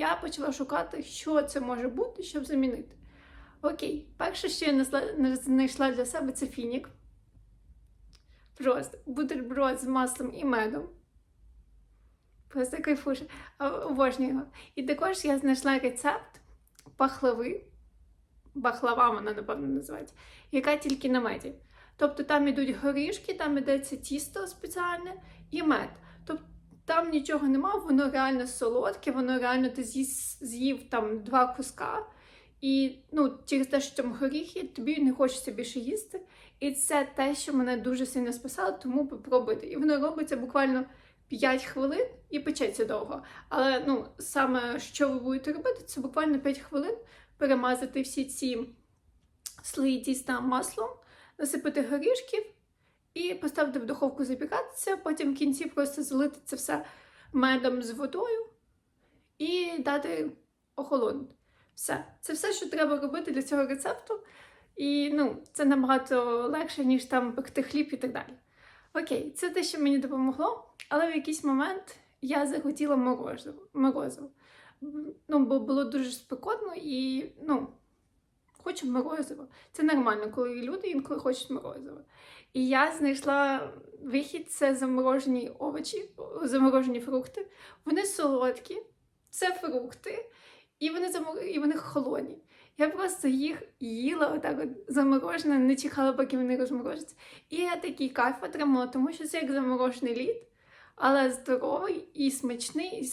Я почала шукати, що це може бути, щоб замінити. Окей, перше, що я знайшла для себе, це фінік. Просто бутерброд з маслом і медом. Просто кайфуша. А, Обожнюю його. І також я знайшла рецепт пахлави. Бахлава вона, напевно, називається, яка тільки на меді. Тобто там ідуть горішки, там ідеться тісто спеціальне і мед. Там нічого нема, воно реально солодке, воно реально ти з'їв там два куска. І ну, через те, що там горіхи, тобі не хочеться більше їсти. І це те, що мене дуже сильно спасало, тому попробуйте. І воно робиться буквально 5 хвилин і печеться довго. Але ну, саме що ви будете робити, це буквально 5 хвилин перемазати всі ці слої тіста маслом, насипати горішків і поставити в духовку запікатися, потім в кінці просто залити це все медом з водою і дати охолонути. Все. Це все, що треба робити для цього рецепту. І ну, це набагато легше, ніж там пекти хліб і так далі. Окей, це те, що мені допомогло, але в якийсь момент я захотіла морозиво. морозиво. Ну, бо було дуже спекотно і ну, хочу морозиво. Це нормально, коли люди інколи хочуть морозиво. І я знайшла вихід це заморожені овочі, заморожені фрукти. Вони солодкі, це фрукти, і вони замор... і вони холодні. Я просто їх їла отак от заморожено, не чекала, поки вони розморожаться. І я такий кайф отримала, тому що це як заморожений лід, але здоровий і смачний,